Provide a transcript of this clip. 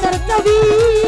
তার চাবি।